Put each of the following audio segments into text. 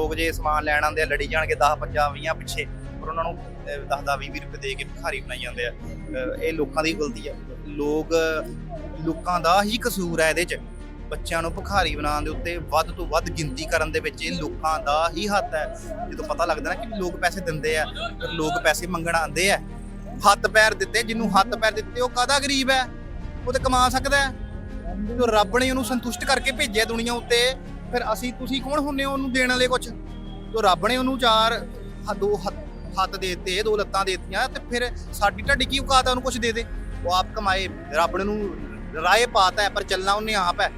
ਲੋਕ ਜੇ ਸਮਾਨ ਲੈਣ ਆਉਂਦੇ ਆ, ਲੜੀ ਜਾਣਗੇ 10 50 20 ਪਿੱਛੇ, ਪਰ ਉਹਨਾਂ ਨੂੰ 10 10 20 ਰੁਪਏ ਦੇ ਕੇ ਭਿਖਾਰੀ ਬਣਾਈ ਜਾਂਦੇ ਆ। ਇਹ ਲੋਕਾਂ ਦੀ ਗਲਤੀ ਆ। ਲੋਕ, ਲੋਕਾਂ ਦਾ ਹੀ ਕਸੂਰ ਹੈ ਇਹਦੇ 'ਚ। ਬੱਚਿਆਂ ਨੂੰ ਭਿਖਾਰੀ ਬਣਾਉਣ ਦੇ ਉੱਤੇ ਵੱਧ ਤੋਂ ਵੱਧ ਗਿਣਤੀ ਕਰਨ ਦੇ ਵਿੱਚ ਇਹ ਲੋਕਾਂ ਦਾ ਹੀ ਹੱਥ ਹੈ। ਜਦੋਂ ਪਤਾ ਲੱਗਦਾ ਨਾ ਕਿ ਲੋਕ ਪੈਸੇ ਦਿੰਦੇ ਆ, ਫਿਰ ਲੋਕ ਪੈਸੇ ਮੰਗਣ ਆਉਂਦੇ ਆ। ਹੱਥ ਪੈਰ ਦਿੱਤੇ, ਜਿਹਨੂੰ ਹੱਥ ਪੈਰ ਦਿੱਤੇ, ਉਹ ਕਾਦਾ ਗਰੀਬ ਹੈ? ਉਹ ਤੇ ਕਮਾ ਸਕਦਾ ਹੈ। ਜੋ ਰੱਬ ਨੇ ਉਹਨੂੰ ਸੰਤੁਸ਼ਟ ਕਰਕੇ ਭੇਜਿਆ ਦੁਨੀਆ ਉੱਤੇ ਫਿਰ ਅਸੀਂ, ਤੁਸੀਂ ਕੌਣ ਹੁੰਨੇ ਹੋ ਉਹਨੂੰ ਦੇਣ ਵਾਲੇ ਕੁਝ ਜੋ ਰੱਬ ਨੇ ਉਹਨੂੰ ਚਾਰ ਦੋ ਹੱਥ- ਹੱਥ ਦੇ ਦਿੱਤੇ, ਦੋ ਲੱਤਾਂ ਦੇ ਦਿੱਤੀਆਂ, ਤੇ ਫਿਰ ਸਾਡੀ ਢੱਡੀ ਕੀ ਔਕਾਤ ਹੈ ਉਹਨੂੰ ਕੁਝ ਦੇ ਦੇ? ਉਹ ਆਪ ਕਮਾਏ, ਰੱਬ ਨੇ ਉਹਨੂੰ ਰਾਏ ਪਾਤਾ ਪਰ ਚੱਲਣਾ ਉਹਨੇ ਆਪ ਹੈ।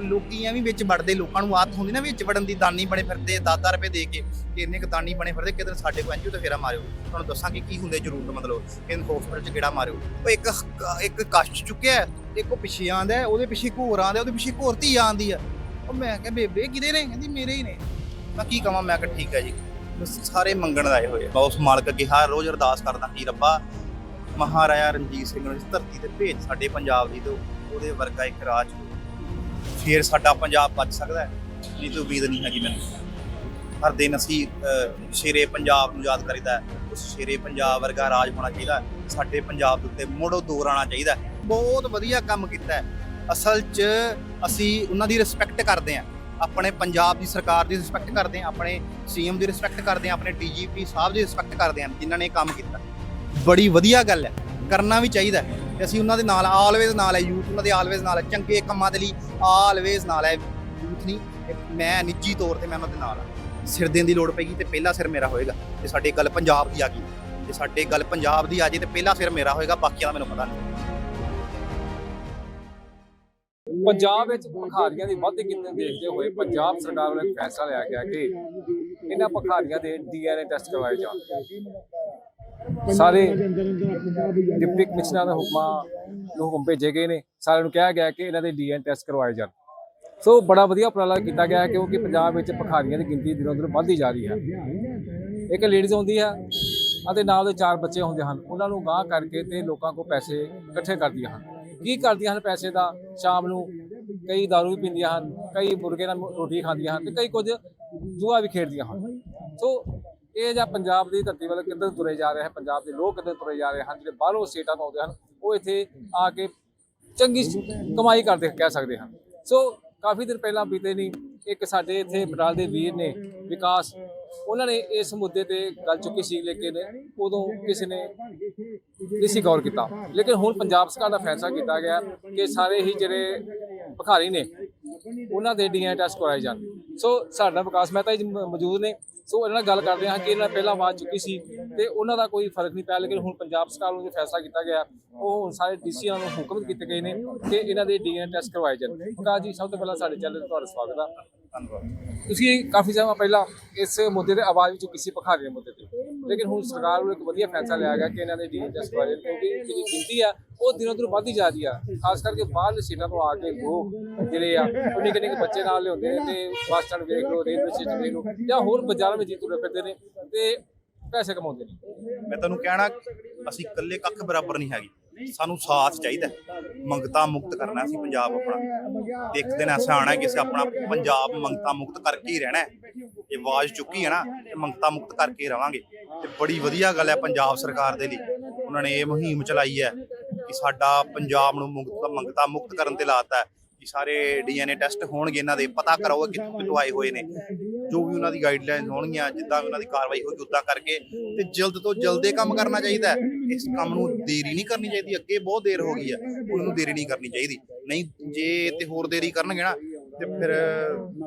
ਲੋਕੀ ਐਵੇਂ ਵਿੱਚ ਵੜਦੇ, ਲੋਕਾਂ ਨੂੰ ਆਦਤ ਹੁੰਦੀ ਨਾ ਵਿੱਚ ਵੜਨ ਦੀ, ਦਾਨੀ ਬਣੇ ਫਿਰਦੇ 10 ਰੁਪਏ ਦੇ ਕੇ, ਕਿ ਇੰਨੇ ਕੁ ਦਾਨੀ ਬਣੇ ਫਿਰਦੇ, ਕਿਤੇ ਸਾਡੇ ਕੋਲ ਐਨਜੀਓ ਤੇ ਫੇਰਾ ਮਾਰਿਓ। ਤੁਹਾਨੂੰ ਦੱਸਾਂਗੇ ਕੀ ਹੁੰਦੇ ਜ਼ਰੂਰਤ, ਮਤਲਬ ਕਿ ਹਸਪੀਟਲ ਚ ਕਿਹੜਾ ਮਾਰਿਓ। ਉਹ ਇੱਕ ਇੱਕ ਕਸ਼ਟ ਚੁੱਕਿਆ ਇੱਕ ਉਹ ਪਿੱਛੇ ਆਂਦਾ ਉਹਦੇ ਪਿੱਛੇ ਘੋਰ ਆਂਦਾ ਉਹਦੇ ਪਿੱਛੇ ਘੋਰ ਧੀ ਆਂਦੀ ਆ ਉਹ ਮੈਂ ਕਿਹਾ, ਬੇਬੇ ਕਿਹਦੇ ਨੇ? ਕਹਿੰਦੀ, ਮੇਰੇ ਹੀ ਨੇ। ਮੈਂ ਕੀ ਕਹਾਂ ਮੈਂ ਕਿਹਾ, ਠੀਕ ਹੈ ਜੀ। ਬਸ ਸਾਰੇ ਮੰਗਣ ਆਏ ਹੋਏ ਆ। ਉਸ ਮਾਲਕ ਅੱਗੇ ਹਰ ਰੋਜ਼ ਅਰਦਾਸ ਕਰਦਾ, ਕਿ ਰੱਬਾ, ਮਹਾਰਾਜਾ ਰਣਜੀਤ ਸਿੰਘ ਨੂੰ ਇਸ ਧਰਤੀ ਤੇ ਭੇਜ ਸਾਡੇ ਪੰਜਾਬ ਦੀ ਤੇ ਉਹਦੇ ਵਰਗਾ ਇੱਕ ਰਾਜ ਫੇਰ ਸਾਡਾ ਪੰਜਾਬ ਬਚ ਸਕਦਾ ਹੈ। ਨਹੀਂ ਤਾਂ ਉਮੀਦ ਨਹੀਂ ਹੈਗੀ ਮੈਨੂੰ। ਹਰ ਦਿਨ ਅਸੀਂ ਸ਼ੇਰੇ ਪੰਜਾਬ ਨੂੰ ਯਾਦ ਕਰੀਦਾ ਉਸ ਸ਼ੇਰੇ ਪੰਜਾਬ ਵਰਗਾ ਰਾਜ ਹੋਣਾ ਚਾਹੀਦਾ ਸਾਡੇ ਪੰਜਾਬ ਦੇ ਉੱਤੇ ਮੁੜੋ ਦੌਰ ਆਉਣਾ ਚਾਹੀਦਾ ਬਹੁਤ ਵਧੀਆ ਕੰਮ ਕੀਤਾ ਹੈ। ਅਸਲ 'ਚ ਅਸੀਂ ਉਹਨਾਂ ਦੀ ਰਿਸਪੈਕਟ ਕਰਦੇ ਹਾਂ। ਆਪਣੇ ਪੰਜਾਬ ਦੀ ਸਰਕਾਰ ਦੀ ਰਿਸਪੈਕਟ ਕਰਦੇ ਹਾਂ, ਆਪਣੇ ਸੀਐਮ ਦੀ ਰਿਸਪੈਕਟ ਕਰਦੇ ਹਾਂ, ਆਪਣੇ ਡੀਜੀਪੀ ਸਾਹਿਬ ਦੀ ਰਿਸਪੈਕਟ ਕਰਦੇ ਹਾਂ, ਜਿਨ੍ਹਾਂ ਨੇ ਕੰਮ ਕੀਤਾ। ਬੜੀ ਵਧੀਆ ਗੱਲ ਹੈ, ਕਰਨਾ ਵੀ ਚਾਹੀਦਾ ਹੈ ਤੇ ਅਸੀਂ ਉਹਨਾਂ ਦੇ ਨਾਲ ਆਲਵੇਜ਼ ਨਾਲ ਹੈ ਯੂਥ ਉਹਨਾਂ ਦੇ ਆਲਵੇਜ਼ ਨਾਲ ਹੈ, ਚੰਗੇ ਕੰਮਾਂ ਦੇ ਲਈ ਆਲਵੇਜ਼ ਨਾਲ ਹੈ। ਯੂਥ ਨਹੀਂ ਮੈਂ ਨਿੱਜੀ ਤੌਰ ਤੇ ਮੈਂ ਉਹਨਾਂ ਦੇ ਨਾਲ ਹਾਂ। ਸਿਰ ਦੇਣ ਦੀ ਲੋੜ ਪੈਗੀ ਤੇ ਪਹਿਲਾ ਸਿਰ ਮੇਰਾ ਹੋਏਗਾ, ਤੇ ਸਾਡੇ ਗੱਲ ਪੰਜਾਬ ਦੀ ਆ ਗਈ। ਜੇ ਸਾਡੇ ਗੱਲ ਪੰਜਾਬ ਦੀ ਆ ਜੇ ਤੇ ਪਹਿਲਾ ਸਿਰ ਮੇਰਾ ਹੋਏਗਾ, ਬਾਕੀਆਂ ਦਾ ਮੈਨੂੰ ਪਤਾ ਨਹੀਂ। ਪੰਜਾਬ ਵਿੱਚ ਭਖਾਰੀਆਂ ਦੀ ਵੱਧ ਗਿਣਤੀ ਦੇਖਦੇ ਹੋਏ ਪੰਜਾਬ ਸਰਕਾਰ ਵੱਲੋਂ ਇੱਕ ਫੈਸਲਾ ਲਿਆ ਗਿਆ ਕਿ ਇਹਨਾਂ ਭਖਾਰੀਆਂ ਦੇ ਡੀਐਨਏ ਟੈਸਟ ਕਰਵਾਏ ਜਾਣ। ਸਾਰੇ ਡਿਪਟੀ ਕਮਿਸ਼ਨਰ ਦੇ ਹੁਕਮਾਂ ਨੂੰ ਹੁਕਮ ਭੇਜੇ ਗਏ ਨੇ। ਸਾਰਿਆਂ ਨੂੰ ਕਿਹਾ ਗਿਆ ਕਿ ਇਹਨਾਂ ਦੇ ਡੀਐਨਏ ਟੈਸਟ ਕਰਵਾਏ ਜਾਣ। ਸੋ ਬੜਾ ਵਧੀਆ ਉਪਰਾਲਾ ਕੀਤਾ ਗਿਆ ਕਿਉਂਕਿ ਪੰਜਾਬ ਵਿੱਚ ਭਖਾਰੀਆਂ ਦੀ ਗਿਣਤੀ ਦਿਨੋਂ ਦਿਨ ਵੱਧਦੀ ਜਾ ਰਹੀ ਹੈ। ਇੱਕ ਲੇਡੀਜ਼ ਆਉਂਦੀ ਹੈ। ਅਤੇ ਨਾਲ ਦੇ ਚਾਰ ਬੱਚੇ ਹੁੰਦੇ ਹਨ, ਉਹਨਾਂ ਨੂੰ ਗਾਂਹ ਕਰਕੇ ਤੇ ਲੋਕਾਂ ਕੋਲ ਪੈਸੇ ਇਕੱਠੇ ਕਰਦੀਆਂ ਹਨ। ਕੀ ਕਰਦੀਆਂ ਹਨ ਪੈਸੇ ਦਾ? ਸ਼ਾਮ ਨੂੰ ਕਈ ਦਾਰੂ ਵੀ ਪੀਂਦੀਆਂ ਹਨ, ਕਈ ਮੁਰਗੇ ਨਾਲ ਰੋਟੀ ਖਾਂਦੀਆਂ ਹਨ ਤੇ ਕਈ ਕੁਝ ਜੂਆ ਵੀ ਖੇਡਦੀਆਂ ਹਨ। ਸੋ ਇਹ ਜਾਂ ਪੰਜਾਬ ਦੀ ਧਰਤੀ ਵੱਲ ਕਿੱਧਰ ਤੁਰੇ ਜਾ ਰਹੇ ਹਨ, ਪੰਜਾਬ ਦੇ ਲੋਕ ਕਿੱਧਰ ਤੁਰੇ ਜਾ ਰਹੇ ਹਨ, ਜਿਹੜੇ ਬਾਹਰੋਂ ਸਟੇਟਾਂ ਤੋਂ ਆਉਂਦੇ ਹਨ, ਉਹ ਇੱਥੇ ਆ ਕੇ ਚੰਗੀ ਕਮਾਈ ਕਰਦੇ ਕਹਿ ਸਕਦੇ ਹਨ। ਸੋ ਕਾਫੀ ਦਿਨ ਪਹਿਲਾਂ ਬੀਤੇ ਨਹੀਂ ਇੱਕ ਸਾਡੇ ਇੱਥੇ ਬਟਾਲ ਦੇ ਵੀਰ ਨੇ ਵਿਕਾਸ ਉਹਨਾਂ ਨੇ ਇਸ ਮੁੱਦੇ ਤੇ ਗੱਲ ਚੁੱਕੀ ਸੀ ਲੇਕਿਨ ਉਦੋਂ ਕਿਸੇ ਨੇ ਨਹੀਂ ਸੀ ਗੌਰ ਕੀਤਾ। ਲੇਕਿਨ ਹੁਣ ਪੰਜਾਬ ਸਰਕਾਰ ਦਾ ਫੈਸਲਾ ਕੀਤਾ ਗਿਆ ਕਿ ਸਾਰੇ ਹੀ ਜਿਹੜੇ ਭਿਖਾਰੀ ਨੇ, ਉਹਨਾਂ ਦੇ ਡੀਐਨਏ ਟੈਸਟ ਕਰਾਏ ਜਾਣ। ਸੋ ਸਾਡਾ ਵਿਕਾਸ ਮਹਿਤਾ ਜੀ ਮੌਜੂਦ ਨੇ। ਸੋ ਇਹਨਾਂ ਨਾਲ ਗੱਲ ਕਰਦੇ ਹਾਂ ਕਿ ਇਹਨਾਂ ਪਹਿਲਾਂ ਆਵਾਜ਼ ਚੁੱਕੀ ਸੀ ਤੇ ਉਹਨਾਂ ਦਾ ਕੋਈ ਫ਼ਰਕ ਨਹੀਂ ਪਿਆ, ਲੇਕਿਨ ਹੁਣ ਪੰਜਾਬ ਸਰਕਾਰ ਵੱਲੋਂ ਜੋ ਫੈਸਲਾ ਕੀਤਾ ਗਿਆ, ਉਹ ਹੁਣ ਸਾਰੇ ਡੀਸੀਆਂ ਨੂੰ ਹੁਕਮ ਕੀਤੇ ਗਏ ਨੇ ਕਿ ਇਹਨਾਂ ਦੇ ਡੀਐਨਏ ਟੈਸਟ ਕਰਵਾਏ ਜਾਣ। ਵਿਕਾਸ ਜੀ, ਸਭ ਤੋਂ ਪਹਿਲਾਂ ਸਾਡੇ ਚੈਨਲ ਤੇ ਤੁਹਾਡਾ ਸਵਾਗਤ ਆ। ਧੰਨਵਾਦ। ਤੁਸੀਂ ਕਾਫੀ ਸਮਾਂ ਪਹਿਲਾਂ ਇਸ ਮੁੱਦੇ ਤੇ ਆਵਾਜ਼ ਵੀ ਚੁੱਕੀ ਸੀ ਭਖਾਰੀ ਮੁੱਦੇ ਤੇ। ਲੇਕਿਨ ਹੁਣ ਸਰਕਾਰ ਵੱਲੋਂ ਇੱਕ ਵਧੀਆ ਫੈਸਲਾ ਲਿਆ ਗਿਆ ਕਿ ਇਹਨਾਂ ਦੇ ਡੀਐਨ ਟੈਸਟ ਕਰਵਾਏ ਕਿਉਂਕਿ ਜਿਹੜੀ ਗਿਣਤੀ ਆ, ਉਹ ਦਿਨੋਂ ਦਿਨ ਵੱਧਦੀ ਜਾ ਰਹੀ ਆ। ਖਾਸ ਕਰਕੇ ਬਾਹਰਲੇ ਸੀਟਾਂ ਤੋਂ ਆ ਕੇ ਲੋਕ ਜਿਹੜੇ ਆ, ਉਹ ਨਿੱਕੇ ਨਿੱਕੇ ਬੱਚੇ ਨਾਲ ਲਿਆਉਂਦੇ ਨੇ ਤੇ ਬੱਸ ਸਟੈਂਡ ਵੇਖ ਲਓ, ਰੇਲਵੇ ਸਟੇਸ਼ਨ ਵੇਖ ਲਓ, ਜਾਂ ਹੋਰ ਬਾਜ਼ਾਰਾਂ ਵਿੱਚ ਹੀ ਫਿਰਦੇ ਨੇ ਤੇ ਪੈਸੇ ਕਮਾਉਂਦੇ ਨੇ। ਮੈਂ ਤੁਹਾਨੂੰ ਕਹਿਣਾ, ਅਸੀਂ ਇਕੱਲੇ ਕੱਖ ਬਰਾਬਰ ਨਹੀਂ ਹੈਗੇ। ਸਾਨੂੰ ਸਾਥ ਚਾਹੀਦਾ ਮੰਗਤਾ ਮੁਕਤ ਕਰਨਾ ਅਸੀਂ ਪੰਜਾਬ ਆਪਣਾ। ਤੇ ਇੱਕ ਦਿਨ ਐਸਾ ਆਣਾ ਕਿ ਅਸੀਂ ਆਪਣਾ ਪੰਜਾਬ ਮੰਗਤਾ ਮੁਕਤ ਕਰਕੇ ਹੀ ਰਹਿਣਾ ਇਹ ਆਵਾਜ਼ ਚੁੱਕੀ ਹੈ ਨਾ, ਤੇ ਮੰਗਤਾ ਮੁਕਤ ਕਰਕੇ ਹੀ ਰਵਾਂਗੇ। ਤੇ ਬੜੀ ਵਧੀਆ ਗੱਲ ਹੈ ਪੰਜਾਬ ਸਰਕਾਰ ਦੇ ਲਈ। ਉਹਨਾਂ ਨੇ ਇਹ ਮੁਹਿੰਮ ਚਲਾਈ ਹੈ ਕਿ ਸਾਡਾ ਪੰਜਾਬ ਨੂੰ ਮੁਕਤ, ਮੰਗਤਾ ਮੁਕਤ ਕਰਨ ਤੇ ਲਾਤਾ ਹੈ। ਕਿ ਸਾਰੇ ਡੀਐਨਏ ਟੈਸਟ ਹੋਣਗੇ ਇਹਨਾਂ ਦੇ। ਪਤਾ ਕਰੋ ਕਿ ਕਿੱਥੋਂ ਕਿੱਥੋਂ ਆਏ ਹੋਏ ਨੇ। ਜੋ ਵੀ ਉਹਨਾਂ ਦੀ ਗਾਈਡਲਾਈਨ ਹੋਣਗੀਆਂ ਜਿੱਦਾਂ ਵੀ ਉਹਨਾਂ ਦੀ ਕਾਰਵਾਈ ਹੋਏਗੀ ਉਦਾਂ ਕਰਕੇ ਤੇ ਜਲਦ ਤੋਂ ਜਲਦ ਕੰਮ ਕਰਨਾ ਚਾਹੀਦਾ ਹੈ। ਇਸ ਕੰਮ ਨੂੰ ਦੇਰੀ ਨਹੀਂ ਕਰਨੀ ਚਾਹੀਦੀ ਅੱਗੇ ਬਹੁਤ ਦੇਰ ਹੋ ਗਈ ਹੈ ਉਹਨਾਂ ਦੇਰੀ ਨਹੀਂ ਕਰਨੀ ਚਾਹੀਦੀ। ਨਹੀਂ ਜੇ ਤੇ ਹੋਰ ਦੇਰੀ ਕਰਨਗੇ ਨਾ ਤੇ ਫਿਰ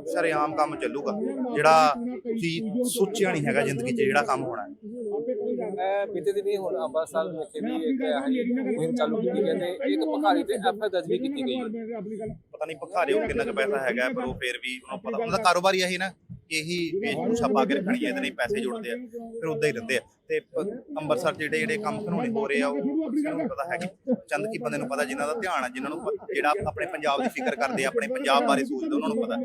ਸਰੇਆਮ ਕੰਮ ਚੱਲੂਗਾ। ਜਿਹੜਾ ਤੁਸੀਂ ਸੋਚਿਆ ਨਹੀਂ ਹੈਗਾ ਜ਼ਿੰਦਗੀ 'ਚ ਜਿਹੜਾ ਕੰਮ ਹੋਣਾ। ਬੀਤੇ ਦਿਨੀ ਹੁਣ ਅੰਮ੍ਰਿਤਸਰ ਵਿਖੇ ਵੀ ਇੱਕ ਮੁਹਿੰਮ ਚਾਲੂ ਕੀਤੀ ਗਈ ਤੇ ਇੱਕ ਭਖਾਰੀ ਤੇ ਐਫਆਈ ਦਰਜ ਵੀ ਕੀਤੀ ਗਈ ਹੈ। ਪਤਾ ਨਹੀਂ ਭਖਾਰੇ ਉਹ ਕਿੰਨਾ ਕੁ ਪੈਸਾ ਹੈਗਾ ਪਰ ਉਹ ਫਿਰ ਵੀ ਉਹਨੂੰ ਪਤਾ ਉਹਨਾਂ ਦਾ ਕਾਰੋਬਾਰ ਹੀ ਇਹੀ ਨਾ। ਕਿ ਇਹੀ ਵੇਸ਼ਭੂਸ਼ਾ ਪਾ ਕੇ ਰੱਖਣੀ ਹੈ ਇਹਦੇ ਨਹੀਂ ਪੈਸੇ ਜੁੜਦੇ ਆ ਫਿਰ ਉਦਾਂ ਹੀ ਰਹਿੰਦੇ ਆ। ਤੇ ਅੰਮ੍ਰਿਤਸਰ ਜਿਹੜੇ ਜਿਹੜੇ ਕੰਮ ਘਨੋਣੇ ਹੋ ਰਹੇ ਆ ਉਹ ਕਿਸੇ ਨੂੰ ਨੀ ਪਤਾ ਹੈ ਕਿ ਚੰਦ ਕੀ ਬੰਦੇ ਨੂੰ ਪਤਾ ਜਿਨ੍ਹਾਂ ਦਾ ਧਿਆਨ ਆ ਜਿਨ੍ਹਾਂ ਨੂੰ ਜਿਹੜਾ ਆਪਣੇ ਪੰਜਾਬ ਦੀ ਫਿਕਰ ਕਰਦੇ ਆ ਆਪਣੇ ਪੰਜਾਬ ਬਾਰੇ ਸੋਚਦੇ ਉਹਨਾਂ ਨੂੰ ਪਤਾ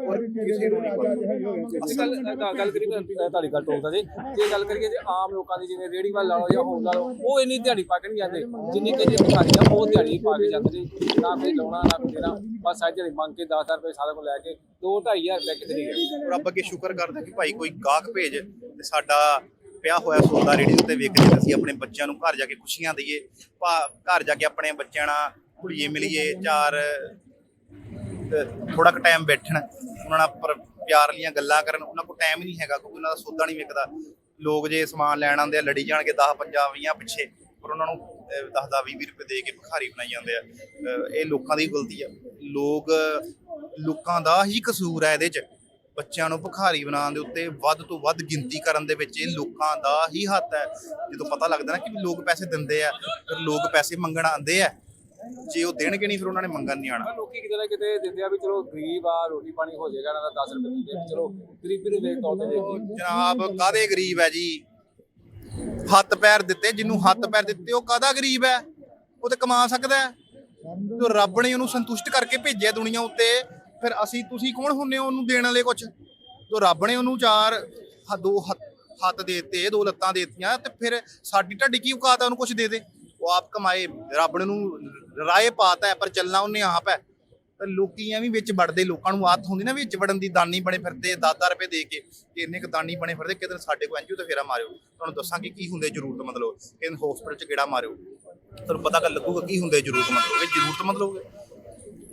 ਹੋਰ ਕਿਸੇ ਨੂੰ ਨਹੀਂ ਪਤਾ। ਅਸਲ ਗੱਲ ਕਰੀ ਤੁਹਾਡੀ ਗੱਲ ਟੋਲਦਾ ਜੀ। ਜੇ ਗੱਲ ਕਰੀਏ ਜੇ ਆਮ ਲੋਕਾਂ ਦੀ ਜਿਵੇਂ ਰੇੜੀ ਵਾਲਾ ਲਾਓ ਜਾਂ ਹੋਰ ਲਾ ਲਓ ਉਹ ਇੰਨੀ ਦਿਹਾੜੀ ਪਾ ਕੇ ਨਹੀਂ ਜਾਂਦੇ। ਜਿੰਨੀ ਕਿ ਜੇ ਭਿਖਾਰੀ ਆ ਉਹ ਦਿਹਾੜੀ ਪਾ ਕੇ ਜਾਂਦੇ ਨੇ। ਨਾ ਕੋਈ ਲਾਉਣਾ ਨਾ ਕੋਈ ਦੇਣਾ। ਬਸ ਅੱਜ ਦਿਹਾੜੀ ਮੰਗ ਕੇ 10000 ਰੁਪਏ ਸਾਰਾ ਕੋਲ ਲੈ ਕੇ 2 2500 ਰੁਪਏ ਕਿਤੇ ਨਹੀਂ ਗਿਆ। ਰੱਬ ਅੱਗੇ ਸ਼ੁਕਰ ਕਰਦਾ ਕਿ ਭਾਈ ਕੋਈ ਗਾਹਕ ਭੇਜ ਤੇ ਸਾਡਾ ਪਿਆ ਹੋਇਆ ਸੌਦਾ ਰੇੜੀ ਉੱਤੇ ਵੇਖ ਕੇ ਅਸੀਂ ਆਪਣੇ ਬੱਚਿਆਂ ਨੂੰ ਘਰ ਜਾ ਕੇ ਖੁਸ਼ੀਆਂ ਦਈਏ, ਭਾ ਘਰ ਜਾ ਕੇ ਆਪਣੇ ਬੱਚਿਆਂ ਨਾਲ ਕੁੜੀਏ ਮਿਲੀਏ, ਚਾਰ ਥੋੜਾ ਕੁ ਟਾਈਮ ਬੈਠਣ, ਉਹਨਾਂ ਨਾਲ ਪਰ ਪਿਆਰ ਲੀਆਂ ਗੱਲਾਂ ਕਰਨ, ਉਹਨਾਂ ਕੋਲ ਟਾਈਮ ਹੀ ਨਹੀਂ ਹੈਗਾ ਕਿਉਂਕਿ ਉਹਨਾਂ ਦਾ ਸੌਦਾ ਨਹੀਂ ਵਿਕਦਾ। ਲੋਕ ਜੇ ਸਮਾਨ ਲੈਣ ਆਉਂਦੇ ਆ, ਲੜੀ ਜਾਣਗੇ 10 50 20 ਪਿੱਛੇ, ਪਰ ਉਹਨਾਂ ਨੂੰ 10 10 20 ਰੁਪਏ ਦੇ ਕੇ ਭਿਖਾਰੀ ਬਣਾਈ ਜਾਂਦੇ ਆ। ਇਹ ਲੋਕਾਂ ਦੀ ਗਲਤੀ ਆ। ਲੋਕ ਲੋਕਾਂ ਦਾ ਹੀ ਕਸੂਰ ਹੈ ਇਹਦੇ 'ਚ। ਬੱਚਿਆਂ ਨੂੰ ਭਿਖਾਰੀ ਬਣਾਉਣ ਦੇ ਉੱਤੇ ਵੱਧ ਤੋਂ ਵੱਧ ਗਿਣਤੀ ਕਰਨ ਦੇ ਵਿੱਚ ਇਹ ਲੋਕਾਂ ਦਾ ਹੀ ਹੱਥ ਹੈ। ਜਦੋਂ ਪਤਾ ਲੱਗਦਾ ਨਾ ਕਿ ਲੋਕ ਪੈਸੇ ਦਿੰਦੇ ਆ ਫਿਰ ਲੋਕ ਪੈਸੇ ਮੰਗਣ ਆਉਂਦੇ ਆ। ਜੇ ਉਹ ਦੇਣਗੇ ਨਹੀਂ ਫਿਰ ਉਹਨਾਂ ਨੇ ਮੰਗਣ ਨਹੀਂ ਆਣਾ ਲੋਕੀ ਕਿਤੇ ਨਾ ਕਿਤੇ ਦਿੰਦੇ ਆ ਵੀ ਚਲੋ ਗਰੀਬ ਆ ਰੋਟੀ ਪਾਣੀ ਹੋ ਜਾਏਗਾ ਇਹਨਾਂ ਦਾ 10 ਰੁਪਏ ਆ, ਚਲੋ ਗਰੀਬੀ ਨੂੰ ਵੇਖ ਤੌਰ ਤੇ ਜਨਾਬ ਕਾਦੇ ਗਰੀਬ ਹੈ ਜੀ? ਹੱਥ ਪੈਰ ਦਿੱਤੇ ਜਿਹਨੂੰ ਹੱਥ ਪੈਰ ਦਿੱਤੇ ਉਹ ਕਾਦਾ ਗਰੀਬ ਹੈ? ਉਹ ਤੇ ਕਮਾ ਸਕਦਾ ਹੈ। ਜੋ ਰੱਬ ਨੇ ਉਹਨੂੰ ਸੰਤੁਸ਼ਟ ਕਰਕੇ ਭੇਜਿਆ ਦੁਨੀਆ ਉੱਤੇ ਫਿਰ ਅਸੀਂ, ਤੁਸੀਂ ਕੌਣ ਹੁੰਨੇ ਹੋ ਉਹਨੂੰ ਦੇਣ ਵਾਲੇ ਕੁਝ ਜੋ ਰੱਬ ਨੇ ਉਹਨੂੰ ਚਾਰ ਹ- ਦੋ ਹੱਥ- ਹੱਥ ਦੇ ਦਿੱਤੇ, ਦੋ ਲੱਤਾਂ ਦੇ ਦਿੱਤੀਆਂ ਤੇ ਫਿਰ ਸਾਡੀ ਢੱਡੀ ਕੀ ਔਕਾਤ ਹੈ ਉਹਨੂੰ ਕੁਝ ਦੇ ਦੇ? ਉਹ ਆਪ ਕਮਾਏ, ਰੱਬ ਨੇ ਉਹਨੂੰ ਰਾਏ ਪਾਤਾ ਹੈ, ਪਰ ਚੱਲਣਾ ਉਹਨੇ ਆਪ ਹੈ। ਤੇ ਲੋਕੀ ਐਵੇਂ ਵਿੱਚ ਵੜਦੇ, ਲੋਕਾਂ ਨੂੰ ਆਦਤ ਹੁੰਦੀ ਨਾ ਵਿੱਚ ਵੜਨ ਦੀ, ਦਾਨੀ ਬਣੇ ਫਿਰਦੇ 10 ਰੁਪਏ ਦੇ ਕੇ, ਕਿ ਇੰਨੇ ਕ ਦਾਨੀ ਬਣੇ ਫਿਰਦੇ, ਕਿਤੇ ਸਾਡੇ ਕੋਲ ਐਨਜੀਓ ਤੇ ਫੇਰਾ ਮਾਰਿਓ। ਤੁਹਾਨੂੰ ਦੱਸਾਂਗੇ ਕੀ ਹੁੰਦੇ ਜ਼ਰੂਰਤਮੰਦ ਲੋਕ ਕਿ ਹਸਪੀਟਲ 'ਚ ਕਿਹੜਾ ਮਾਰਿਓ? ਤੁਹਾਨੂੰ ਪਤਾ ਕਰ ਲੱਗੂਗਾ ਕੀ ਹੁੰਦੇ ਜ਼ਰੂਰਤਮੰਦ ਲੋਕ ਇਹ ਜ਼ਰੂਰਤਮੰਦ ਲੋਕ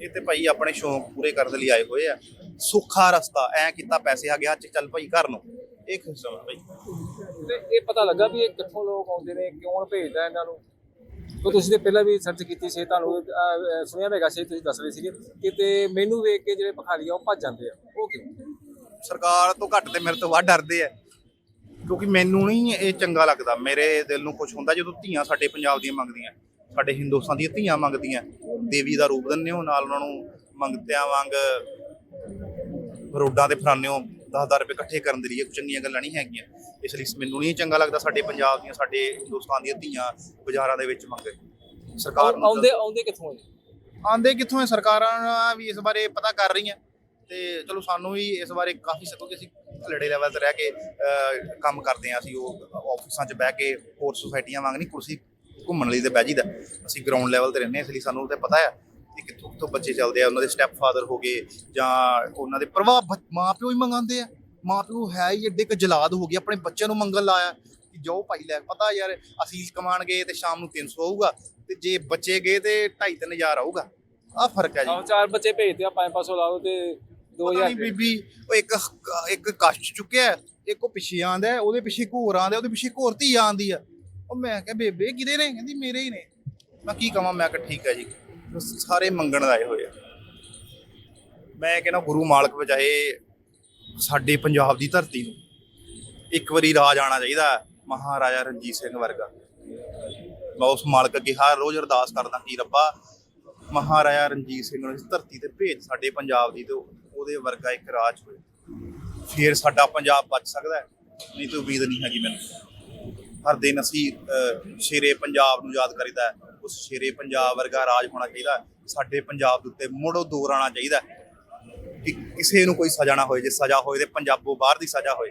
ਇਹ ਤੇ ਭਾਈ ਆਪਣੇ ਸ਼ੌਂਕ ਪੂਰੇ ਕਰਨ ਲਈ ਆਏ ਹੋਏ ਆ। ਸੁੱਖਾ ਰਸਤਾ ਐ ਕੀਤਾ ਪੈਸੇ ਆ ਗਿਆ ਅੱਜ ਚੱਲ ਭਾਈ ਘਰ ਨੂੰ। ਇਹ ਹੈ ਭਾਈ। ਤੇ ਇਹ ਪਤਾ ਲੱਗਾ ਵੀ ਇਹ ਕਿੱਥੋਂ ਲੋਕ ਆਉਂਦੇ ਨੇ ਕਿਉਂ ਭੇਜਦਾ ਇਹਨਾਂ ਨੂੰ? ਕਿਉਂ ਤੁਸੀਂ ਤੇ ਪਹਿਲਾਂ ਵੀ ਸਰਚ ਕੀਤੀ ਸੀ ਤੁਹਾਨੂੰ ਸੁਣਿਆ ਹੋਵੇਗਾ ਸੀ ਤੁਸੀਂ ਦੱਸ ਰਹੇ ਸੀਗੇ ਕਿ ਤੇ ਮੈਨੂੰ ਵੇਖ ਕੇ ਜਿਹੜੇ ਭਖਾਰੀ ਆ ਉਹ ਭੱਜ ਜਾਂਦੇ ਆ। ਉਹ ਕਿਉਂ? ਸਰਕਾਰ ਤੋਂ ਘੱਟ ਤੇ ਮੇਰੇ ਤੋਂ ਵੱਧ ਡਰਦੇ ਆ। ਕਿਉਂਕਿ ਮੈਨੂੰ ਨਹੀਂ ਇਹ ਚੰਗਾ ਲੱਗਦਾ ਮੇਰੇ ਦਿਲ ਨੂੰ ਖੁਸ਼ ਹੁੰਦਾ ਜਦੋਂ ਧੀਆਂ ਸਾਡੇ ਪੰਜਾਬ ਦੀਆਂ ਮੰਗਦੀਆਂ। ਸਾਡੇ ਹਿੰਦੁਸਤਾਨ ਦੀਆਂ ਧੀਆਂ ਮੰਗਦੀਆਂ ਦੇਵੀ ਦਾ ਰੂਪ ਦਿੰਦੇ ਹੋ ਨਾਲ ਉਹਨਾਂ ਨੂੰ ਮੰਗਤਿਆਂ ਵਾਂਗ ਰੋਡਾਂ ਤੇ ਫਰਾਨੇ ਹੋ 10-10 ਰੁਪਏ ਇਕੱਠੇ ਕਰਨ ਦੇ ਲਈ ਕੋਈ ਚੰਗੀਆਂ ਗੱਲਾਂ ਨਹੀਂ ਹੈਗੀਆਂ। ਇਸ ਲਈ ਮੈਨੂੰ ਨਹੀਂ ਚੰਗਾ ਲੱਗਦਾ ਸਾਡੇ ਪੰਜਾਬ ਦੀਆਂ ਸਾਡੇ ਹਿੰਦੁਸਤਾਨ ਦੀਆਂ ਧੀਆਂ ਬਾਜ਼ਾਰਾਂ ਦੇ ਵਿੱਚ ਮੰਗੇ ਸਰਕਾਰ ਆਉਂਦੇ ਆਉਂਦੇ ਕਿੱਥੋਂ ਆ ਜੀ? ਆਂਦੇ ਕਿੱਥੋਂ ਹੈ ਸਰਕਾਰਾਂ ਵੀ ਇਸ ਬਾਰੇ ਪਤਾ ਕਰ ਰਹੀਆਂ। ਤੇ ਚਲੋ ਸਾਨੂੰ ਵੀ ਇਸ ਬਾਰੇ ਕਾਫੀ ਸਕੋ ਕਿ ਅਸੀਂ ਲੜੇ ਲੈਵਲ ਤੇ ਰਹਿ ਕੇ ਕੰਮ ਕਰਦੇ ਆ ਅਸੀਂ ਉਹ ਆਫਿਸਾਂ 'ਚ ਬਹਿ ਕੇ ਹੋਰ ਸੁਸਾਇਟੀਆਂ ਵਾਂਗ ਨਹੀਂ ਕੁਰਸੀ ਘੁੰਮਣ ਲਈ ਤੇ ਬਹਿ ਜੀਦਾ ਅਸੀਂ ਗਰਾਊਂਡ ਲੈਵਲ ਤੇ ਰਹਿੰਦੇ ਹਾਂ ਇਸ ਲਈ ਸਾਨੂੰ ਤੇ ਪਤਾ ਹੈ ਕਿ ਕਿੱਥੋਂ ਕਿੱਥੋਂ ਬੱਚੇ ਚੱਲਦੇ ਆ ਉਹਨਾਂ ਦੇ ਸਟੈਪ ਫਾਦਰ ਹੋ ਗਏ ਜਾਂ ਉਹਨਾਂ ਦੇ ਪ੍ਰਭਾਵ ਬ- ਮਾਂ ਪਿਓ ਹੀ ਮੰਗਾਉਂਦੇ ਆ। ਮਾਂ ਪਿਓ ਹੈ ਹੀ ਏਡੇ ਕ ਜਲਾਦ ਹੋ ਗਏ ਆਪਣੇ ਬੱਚਿਆਂ ਨੂੰ ਮੰਗਣ ਲਾਇਆ ਕਿ ਜਾਓ ਭਾਈ ਲੈ ਪਤਾ ਯਾਰ ਅਸੀਂ ਕਮਾਣ ਗਏ ਤੇ ਸ਼ਾਮ ਨੂੰ 300 ਆਊਗਾ ਤੇ ਜੇ ਬੱਚੇ ਗਏ ਤੇ 2.5 3000 ਆਊਗਾ। ਆ ਫ਼ਰਕ ਹੈ ਜੀ। ਆਹ ਚਾਰ ਬੱਚੇ ਭੇਜਦੇ ਆ 500 ਲਾ ਦੋ ਤੇ ਪਤਾ 2000 ਨਹੀਂ ਬੀਬੀ ਉਹ ਇੱਕ ਇੱਕ ਕਸ਼ਟ ਚੁੱਕਿਆ ਇੱਕ ਉਹ ਪਿੱਛੇ ਆਂਦਾ ਉਹਦੇ ਪਿੱਛੇ ਹੋਰ ਆਂਦਾ ਉਹਦੇ ਪਿੱਛੇ ਹੋਰ ਧੀ ਆਂਦੀ ਆ। ਉਹ ਮੈਂ ਕਿਹਾ, ਬੇਬੇ ਕਿਹਦੇ ਨੇ? ਕਹਿੰਦੀ, ਮੇਰੇ ਹੀ ਨੇ। ਮੈਂ ਕੀ ਕਹਾਂ ਮੈਂ ਕਿਹਾ, ਠੀਕ ਹੈ ਜੀ। ਸਾਰੇ ਮੰਗਣ ਆਏ ਹੋਏ ਆ। ਮੈਂ ਕਹਿੰਦਾ, ਗੁਰੂ ਮਾਲਕ ਬਚਾਏ ਸਾਡੇ ਪੰਜਾਬ ਦੀ ਧਰਤੀ ਨੂੰ। ਇੱਕ ਵਾਰੀ ਰਾਜ ਆਣਾ ਚਾਹੀਦਾ ਮਹਾਰਾਜਾ ਰਣਜੀਤ ਸਿੰਘ ਵਰਗਾ। ਮੈਂ ਉਸ ਮਾਲਕ ਅੱਗੇ ਹਰ ਰੋਜ਼ ਅਰਦਾਸ ਕਰਦਾ, ਕਿ ਰੱਬਾ, ਮਹਾਰਾਜਾ ਰਣਜੀਤ ਸਿੰਘ ਨੂੰ ਇਸ ਧਰਤੀ ਤੇ ਭੇਜ ਸਾਡੇ ਪੰਜਾਬ ਦੀ ਤੇ ਉਹਦੇ ਵਰਗਾ ਇੱਕ ਰਾਜ ਹੋਏ। ਫੇਰ ਸਾਡਾ ਪੰਜਾਬ ਬਚ ਸਕਦਾ ਨਹੀਂ ਤਾਂ ਉਮੀਦ ਨਹੀਂ ਹੈਗੀ ਮੈਨੂੰ। ਹਰ ਦਿਨ ਅਸੀਂ ਸ਼ੇਰੇ ਪੰਜਾਬ ਨੂੰ ਯਾਦ ਕਰੀਦਾ ਹੈ। ਉਸ ਸ਼ੇਰੇ ਪੰਜਾਬ ਵਰਗਾ ਰਾਜ ਹੋਣਾ ਚਾਹੀਦਾ ਸਾਡੇ ਪੰਜਾਬ ਦੇ ਉੱਤੇ ਮੁੜੋ ਦੌਰ ਆਉਣਾ ਚਾਹੀਦਾ ਕਿ ਕਿਸੇ ਨੂੰ ਕੋਈ ਸਜ਼ਾ ਨਾ ਹੋਏ। ਜੇ ਸਜ਼ਾ ਹੋਏ ਤੇ ਪੰਜਾਬੋਂ ਬਾਹਰ ਦੀ ਸਜ਼ਾ ਹੋਏ।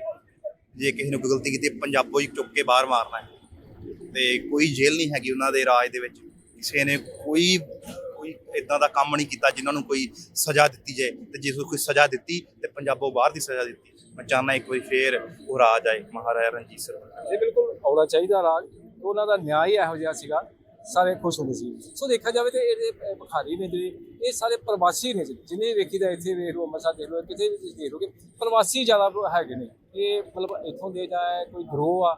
ਜੇ ਕਿਸੇ ਨੂੰ ਗਲਤੀ ਕੀਤੀ, ਪੰਜਾਬੋਂ ਹੀ ਚੁੱਕ ਕੇ ਬਾਹਰ ਮਾਰਨਾ ਹੈ। ਤੇ ਕੋਈ ਜੇਲ੍ਹ ਨਹੀਂ ਹੈਗੀ ਉਹਨਾਂ ਦੇ ਰਾਜ ਦੇ ਵਿੱਚ। ਕਿਸੇ ਨੇ ਕੋਈ ਕੋਈ ਇਦਾਂ ਦਾ ਕੰਮ ਨਹੀਂ ਕੀਤਾ ਜਿਨ੍ਹਾਂ ਨੂੰ ਕੋਈ ਸਜ਼ਾ ਦਿੱਤੀ ਜਾਏ। ਤੇ ਜੇ ਕੋਈ ਸਜ਼ਾ ਦਿੱਤੀ, ਤੇ ਪੰਜਾਬੋਂ ਬਾਹਰ ਦੀ ਸਜ਼ਾ ਦਿੱਤੀ ਮੈਂ ਚਾਹੁੰਦਾ ਇੱਕ ਵਾਰੀ ਫੇਰ ਉਹ ਰਾਜ ਆਏ ਮਹਾਰਾਜਾ ਰਣਜੀਤ ਸਿੰਘ। ਇਹ ਬਿਲਕੁਲ ਆਉਣਾ ਚਾਹੀਦਾ ਰਾਜ। ਉਹਨਾਂ ਦਾ ਨਿਆਂ ਹੀ ਇਹੋ ਜਿਹਾ ਸੀਗਾ। ਸਾਰੇ ਖੁਸ਼ ਹੁੰਦੇ ਸੀ। ਸੋ ਦੇਖਿਆ ਜਾਵੇ ਤੇ ਇਹ ਬਖਾਰੀ ਨੇ ਜਿਹੜੇ ਇਹ ਸਾਰੇ ਪ੍ਰਵਾਸੀ ਨੇ। ਜਿੰਨੇ ਵੇਖੀਦਾ ਇੱਥੇ ਵੇਖ ਲਓ ਅੰਮ੍ਰਿਤਸਰ ਦੇਖ ਲਓ ਕਿਤੇ ਵੀ ਤੁਸੀਂ ਦੇਖ ਲਓਗੇ ਪ੍ਰਵਾਸੀ ਜ਼ਿਆਦਾ ਹੈਗੇ ਨੇ। ਇਹ ਮਤਲਬ ਇੱਥੋਂ ਦੇ ਜਾਂ ਕੋਈ ਗਰੋਹ ਆ?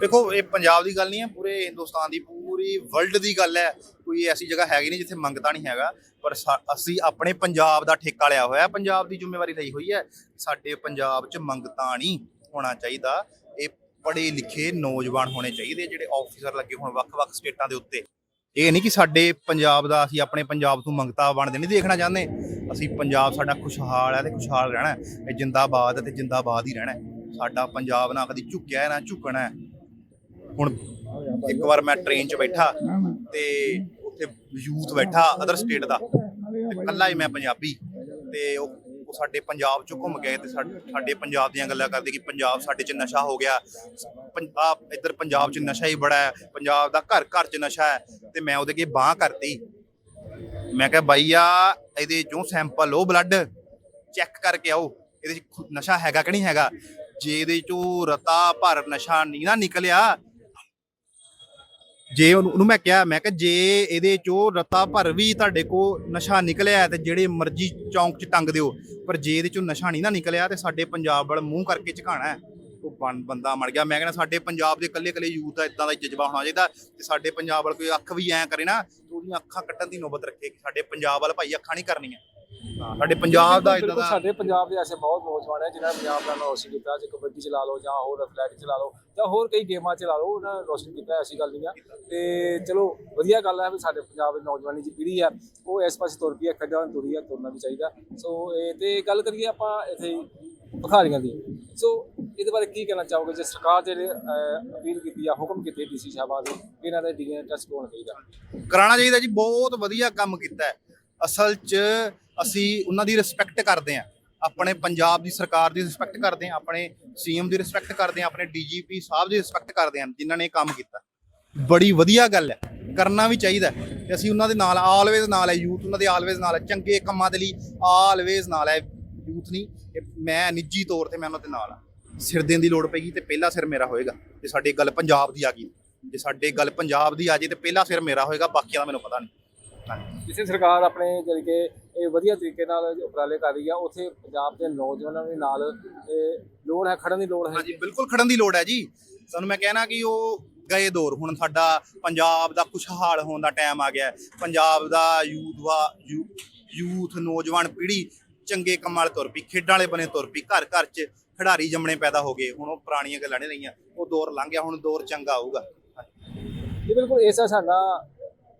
ਦੇਖੋ ਇਹ ਪੰਜਾਬ ਦੀ ਗੱਲ ਨਹੀਂ ਹੈ ਪੂਰੇ ਹਿੰਦੁਸਤਾਨ ਦੀ ਪੂਰੀ ਵਰਲਡ ਦੀ ਗੱਲ ਹੈ। ਕੋਈ ਐਸੀ ਜਗ੍ਹਾ ਹੈਗੀ ਨਹੀਂ ਜਿੱਥੇ ਮੰਗਤਾ ਨਹੀਂ ਹੈਗਾ। ਪਰ ਅਸੀਂ ਆਪਣੇ ਪੰਜਾਬ ਦਾ ਠੇਕਾ ਲਿਆ ਹੋਇਆ ਪੰਜਾਬ ਦੀ ਜ਼ਿੰਮੇਵਾਰੀ ਲਈ ਹੋਈ ਹੈ ਸਾਡੇ ਪੰਜਾਬ 'ਚ ਮੰਗਤਾ ਨਹੀਂ ਹੋਣਾ ਚਾਹੀਦਾ ਇਹ ਪੜ੍ਹੇ ਲਿਖੇ ਨੌਜਵਾਨ ਹੋਣੇ ਚਾਹੀਦੇ ਜਿਹੜੇ ਆਫੀਸਰ ਲੱਗੇ ਹੋਣ ਵੱਖ-ਵੱਖ ਸਟੇਟਾਂ ਦੇ ਉੱਤੇ ਇਹ ਨਹੀਂ ਕਿ ਸਾਡੇ ਪੰਜਾਬ ਦਾ ਅਸੀਂ ਆਪਣੇ ਪੰਜਾਬ ਤੋਂ ਮੰਗਤਾ ਬਣਦੇ ਨਹੀਂ ਦੇਖਣਾ ਚਾਹੁੰਦੇ ਅਸੀਂ ਪੰਜਾਬ ਸਾਡਾ ਖੁਸ਼ਹਾਲ ਹੈ ਤੇ ਖੁਸ਼ਹਾਲ ਰਹਿਣਾ ਹੈ। ਇਹ ਜਿੰਦਾਬਾਦ ਹੈ ਤੇ ਜਿੰਦਾਬਾਦ ਹੀ ਰਹਿਣਾ ਹੈ। ਸਾਡਾ ਪੰਜਾਬ ਨਾ ਕਦੀ ਝੁਕਿਆ ਨਾ ਝੁਕਣਾ। ਹੁਣ ਇੱਕ ਵਾਰ ਮੈਂ ਟ੍ਰੇਨ 'ਚ ਬੈਠਾ ਤੇ ਉੱਥੇ ਯੂਥ ਬੈਠਾ ਅਦਰ ਸਟੇਟ ਦਾ, ਤੇ ਕੱਲਾ ਹੀ ਮੈਂ ਪੰਜਾਬੀ, ਤੇ ਉਹ ਉਹ ਸਾਡੇ ਪੰਜਾਬ ਚ ਘੁੰਮ ਗਏ ਤੇ ਸਾਡੇ ਪੰਜਾਬ ਦੀਆਂ ਗੱਲਾਂ ਕਰਦੇ ਕਿ ਪੰਜਾਬ ਸਾਡੇ 'ਚ ਨਸ਼ਾ ਹੋ ਗਿਆ ਪੰਜਾਬ ਇੱਧਰ ਪੰਜਾਬ 'ਚ ਨਸ਼ਾ ਹੀ ਬੜਾ ਹੈ, ਪੰਜਾਬ ਦਾ ਘਰ ਘਰ 'ਚ ਨਸ਼ਾ ਹੈ, ਤੇ ਮੈਂ ਉਹਦੇ ਅੱਗੇ ਬਾਹ ਕਰਤੀ। ਮੈਂ ਕਿਹਾ ਬਾਈ ਆ, ਇਹਦੇ ਚੋਂ ਸੈਂਪਲ ਲਓ ਬਲੱਡ ਚੈੱਕ ਕਰਕੇ ਆਓ, ਇਹਦੇ 'ਚ ਨਸ਼ਾ ਹੈਗਾ ਕਿ ਨਹੀਂ ਹੈਗਾ? ਜੇ ਇਹਦੇ ਚੋਂ ਰਤਾ ਭਰ ਨਸ਼ਾ ਨਹੀਂ ਨਾ ਨਿਕਲਿਆ ਜੇ ਉਹਨੂੰ ਮੈਂ ਕਿਹਾ ਮੈਂ ਕਿਹਾ ਜੇ ਇਹਦੇ ਚੋਂ ਰਤਾ ਭਰ ਵੀ ਤੁਹਾਡੇ ਕੋ ਨਸ਼ਾ ਨਿਕਲਿਆ ਤੇ ਜਿਹੜੇ ਮਰਜ਼ੀ ਚੌਂਕ 'ਚ ਟੰਗ ਦਿਓ, ਪਰ ਜੇ ਇਹਦੇ ਚੋਂ ਨਸ਼ਾ ਨਹੀਂ ਨਾ ਨਿਕਲਿਆ ਤੇ ਸਾਡੇ ਪੰਜਾਬ ਵੱਲ ਮੂੰਹ ਕਰਕੇ ਝਕਾਣਾ ਹੈ। ਉਹ ਬੰ- ਬੰਦਾ ਮਰ ਗਿਆ। ਮੈਂ ਕਹਿੰਦਾ ਸਾਡੇ ਪੰਜਾਬ ਦੇ ਇਕੱਲੇ ਇਕੱਲੇ ਯੂਥ ਦਾ ਇਦਾਂ ਦਾ ਜਜ਼ਬਾ ਹੋਣਾ ਚਾਹੀਦਾ ਤੇ ਸਾਡੇ ਪੰਜਾਬ ਵੱਲ ਕੋਈ ਅੱਖ ਵੀ ਐ ਕਰੇ ਨਾ, ਤੇ ਉਹਦੀਆਂ ਅੱਖਾਂ ਕੱਟਣ ਦੀ ਨੌਬਤ ਰੱਖੇ ਕਿ ਸਾਡੇ ਪੰਜਾਬ ਵੱਲ ਭਾਈ ਅੱਖਾਂ ਨਹੀਂ ਕਰਨੀਆਂ। ਸਾਡੇ ਪੰਜਾਬ ਦਾ ਇਦਾਂ ਦਾ ਸਾਡੇ ਪੰਜਾਬ ਦੇ ਐਸੇ ਬਹੁਤ ਨੌਜਵਾਨ ਹੈ ਜਿਨ੍ਹਾਂ ਨੇ ਪੰਜਾਬ ਦਾ ਨਾਮ ਰੋਸ਼ਨ ਕੀਤਾ ਜੇ ਕਬੱਡੀ ਚ ਲਾ ਲਓ ਜਾਂ ਹੋਰ ਐਥਲੈਟਿਕ ਚ ਲਾ ਲਓ ਜਾਂ ਹੋਰ ਕਈ ਗੇਮਾਂ ਚ ਲਾ ਲਓ ਉਹਨਾਂ ਨੇ ਰੋਸ਼ਨ ਕੀਤਾ ਐਸੀ ਗੱਲ ਨਹੀਂ ਆ। ਤੇ ਚਲੋ ਵਧੀਆ ਗੱਲ ਹੈ ਵੀ ਸਾਡੇ ਪੰਜਾਬ ਦੀ ਨੌਜਵਾਨੀ ਦੀ ਪੀੜ੍ਹੀ ਆ ਉਹ ਇਸ ਪਾਸੇ ਤੁਰ ਪਈ ਹੈ ਖੱਡਾਂ ਤੁਰੀ ਆ ਤੁਰਨਾ ਵੀ ਚਾਹੀਦਾ। ਸੋ ਇਹ ਤੇ ਗੱਲ ਕਰੀਏ ਆਪਾਂ ਇੱਥੇ ਭਖਾਰੀਆਂ ਦੀ। ਸੋ ਇਹਦੇ ਬਾਰੇ ਕੀ ਕਹਿਣਾ ਚਾਹੋਗੇ? ਜੇ ਸਰਕਾਰ ਜਿਹੜੇ ਅਹ, ਅਪੀਲ ਕੀਤੀ ਆ ਹੁਕਮ ਕੀਤੇ ਡੀਸੀ ਸਾਹਿਬਾਨ ਦੇ ਵੀ ਇਹਨਾਂ ਦੇ ਡੀਐਨਏ ਟੈਸਟ ਹੋਣਾ ਚਾਹੀਦਾ। ਕਰਾਉਣਾ ਚਾਹੀਦਾ ਜੀ ਬਹੁਤ ਵਧੀਆ ਕੰਮ ਕੀਤਾ ਹੈ। ਅਸਲ 'ਚ ਅਸੀਂ ਉਹਨਾਂ ਦੀ ਰਿਸਪੈਕਟ ਕਰਦੇ ਹਾਂ। ਆਪਣੇ ਪੰਜਾਬ ਦੀ ਸਰਕਾਰ ਦੀ ਰਿਸਪੈਕਟ ਕਰਦੇ ਹਾਂ, ਆਪਣੇ ਸੀਐਮ ਦੀ ਰਿਸਪੈਕਟ ਕਰਦੇ ਹਾਂ, ਆਪਣੇ ਡੀਜੀਪੀ ਸਾਹਿਬ ਦੀ ਰਿਸਪੈਕਟ ਕਰਦੇ ਹਾਂ, ਜਿਨ੍ਹਾਂ ਨੇ ਕੰਮ ਕੀਤਾ। ਬੜੀ ਵਧੀਆ ਗੱਲ ਹੈ। ਕਰਨਾ ਵੀ ਚਾਹੀਦਾ ਹੈ ਤੇ ਅਸੀਂ ਉਹਨਾਂ ਦੇ ਨਾਲ ਆਲਵੇਜ਼ ਨਾਲ ਹੈ ਯੂਥ ਉਹਨਾਂ ਦੇ ਆਲਵੇਜ਼ ਨਾਲ ਹੈ, ਚੰਗੇ ਕੰਮਾਂ ਦੇ ਲਈ ਆਲਵੇਜ਼ ਨਾਲ ਹੈ। ਯੂਥ ਨਹੀਂ, ਇਹ ਮੈਂ ਨਿੱਜੀ ਤੌਰ ਤੇ ਮੈਂ ਉਹਨਾਂ ਦੇ ਨਾਲ ਆ ਸਿਰ ਦੇਣ ਦੀ ਲੋੜ ਪੈਗੀ ਤੇ ਪਹਿਲਾ ਸਿਰ ਮੇਰਾ ਹੋਏਗਾ, ਜੇ ਸਾਡੀ ਗੱਲ ਪੰਜਾਬ ਦੀ ਆ ਗਈ, ਜੇ ਸਾਡੇ ਗੱਲ ਪੰਜਾਬ ਦੀ ਆ ਜੇ ਤੇ ਪਹਿਲਾ ਸਿਰ ਮੇਰਾ ਹੋਏਗਾ, ਬਾਕੀਆਂ ਦਾ ਮੈਨੂੰ ਪਤਾ ਨਹੀਂ। ਜਿੱਥੇ ਸਰਕਾਰ ਆਪਣੇ ਜਿਹੜੀ ਕਿ ਇਹ ਵਧੀਆ ਤਰੀਕੇ ਨਾਲ ਉਪਰਾਲੇ ਕਰ ਰਹੀ ਆ ਉੱਥੇ ਪੰਜਾਬ ਦੇ ਨੌਜਵਾਨਾਂ ਦੇ ਨਾਲ ਇਹ ਲੋੜ ਹੈ ਖੜਨ ਦੀ ਲੋੜ ਹੈ। ਹਾਂਜੀ ਬਿਲਕੁਲ ਖੜਨ ਦੀ ਲੋੜ ਹੈ ਜੀ। ਤੁਹਾਨੂੰ ਮੈਂ ਕਹਿਣਾ ਕਿ ਉਹ ਗਏ ਦੌਰ ਹੁਣ ਸਾਡਾ ਪੰਜਾਬ ਦਾ ਖੁਸ਼ਹਾਲ ਹੋਣ ਦਾ ਟਾਈਮ ਆ ਗਿਆ। ਪੰਜਾਬ ਦਾ ਯੂਥ ਵਾ ਯੂਥ ਨੌਜਵਾਨ ਪੀੜ੍ਹੀ ਚੰਗੇ ਕੰਮਾਂ ਵਾਲੇ ਤੁਰ ਪਈ ਖੇਡਾਂ ਵਾਲੇ ਬਣੇ ਤੁਰ ਪਈ ਘਰ ਘਰ 'ਚ ਖਿਡਾਰੀ ਜੰਮਣੇ ਪੈਦਾ ਹੋ ਗਏ। ਹੁਣ ਉਹ ਪੁਰਾਣੀਆਂ ਗੱਲਾਂ ਨਹੀਂ ਰਹੀਆਂ ਉਹ ਦੌਰ ਲੰਘ ਗਿਆ ਹੁਣ ਦੌਰ ਚੰਗਾ ਆਊਗਾ। ਇਹ ਬਿਲਕੁਲ ਹੈ ਸਾਡਾ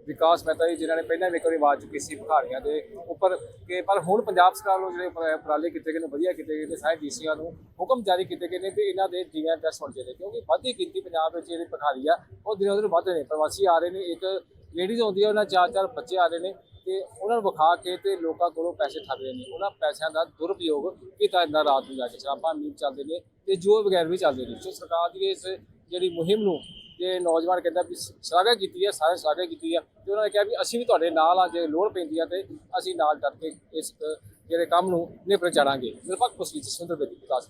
ਵਿਕਾਸ ਮਹਿਤਾ ਜੀ, ਜਿਨ੍ਹਾਂ ਨੇ ਪਹਿਲਾਂ ਵੀ ਇੱਕ ਵਾਰੀ ਆਵਾਜ਼ ਚੁੱਕੀ ਸੀ ਭਿਖਾਰੀਆਂ ਦੇ ਉੱਪਰ ਕਿ ਪਰ ਹੁਣ ਪੰਜਾਬ ਸਰਕਾਰ ਵੱਲੋਂ ਜਿਹੜੇ ਉਪਰਾਲੇ ਕੀਤੇ ਗਏ ਨੇ, ਵਧੀਆ ਕੀਤੇ ਗਏ ਨੇ, ਸਾਰੇ ਡੀਸੀਆਂ ਨੂੰ ਹੁਕਮ ਜਾਰੀ ਕੀਤੇ ਗਏ ਨੇ ਕਿ ਇਹਨਾਂ ਦੇ ਡੀਐਨ ਟੈਸਟ ਹੋਣੇ ਚਾਹੀਦੇ ਕਿਉਂਕਿ ਵੱਧਦੀ ਗਿਣਤੀ ਪੰਜਾਬ ਵਿੱਚ ਜਿਹੜੀ ਭਿਖਾਰੀ ਆ, ਉਹ ਦਿਨੋਂ ਦਿਨ ਵੱਧ ਰਹੇ ਨੇ। ਪ੍ਰਵਾਸੀ ਆ ਰਹੇ ਨੇ, ਇੱਕ ਲੇਡੀਜ਼ ਆਉਂਦੀ ਹੈ ਉਹਨਾਂ ਚਾਰ ਚਾਰ ਬੱਚੇ ਆ ਰਹੇ ਨੇ ਤੇ ਉਹਨਾਂ ਨੂੰ ਵਿਖਾ ਕੇ ਤੇ ਲੋਕਾਂ ਕੋਲੋਂ ਪੈਸੇ ਠੱਗ ਰਹੇ ਨੇ। ਉਹਨਾਂ ਪੈਸਿਆਂ ਦਾ ਦੁਰਉਪਯੋਗ ਕੀਤਾ ਇੰਨਾ ਰਾਤ ਨੂੰ ਜਾ ਕੇ। ਸ਼ਰਾਬਾਂ ਮੀਟ ਚੱਲਦੇ ਨੇ ਤੇ ਜੋ ਵਗੈਰ ਵੀ ਚੱਲਦੇ ਨੇ। ਸੋ ਸਰਕਾਰ ਦੀ ਇਸ ਜਿਹੜੀ ਮੁਹਿੰਮ ਨੂੰ ਜੇ ਨੌਜਵਾਨ ਕਹਿੰਦਾ ਵੀ ਸ਼ਲਾਘਾ ਕੀਤੀ ਹੈ ਸਾਰੇ ਸ਼ਲਾਘਾ ਕੀਤੀ ਹੈ ਤੇ ਉਹਨਾਂ ਨੇ ਕਿਹਾ ਵੀ ਅਸੀਂ ਵੀ ਤੁਹਾਡੇ ਨਾਲ ਆ, ਜੇ ਲੋੜ ਪੈਂਦੀ ਆ ਤੇ ਅਸੀਂ ਨਾਲ ਡਟ ਕੇ ਇਸ ਜਿਹੜੇ ਕੰਮ ਨੂੰ ਨਿਪਟ ਚਾੜਾਂਗੇ ਨਿਰਪੱਖ ਪੁਸਤਕ ਸੁੰਦਰ ਬੇਦੀ ਵਿਕਾਸ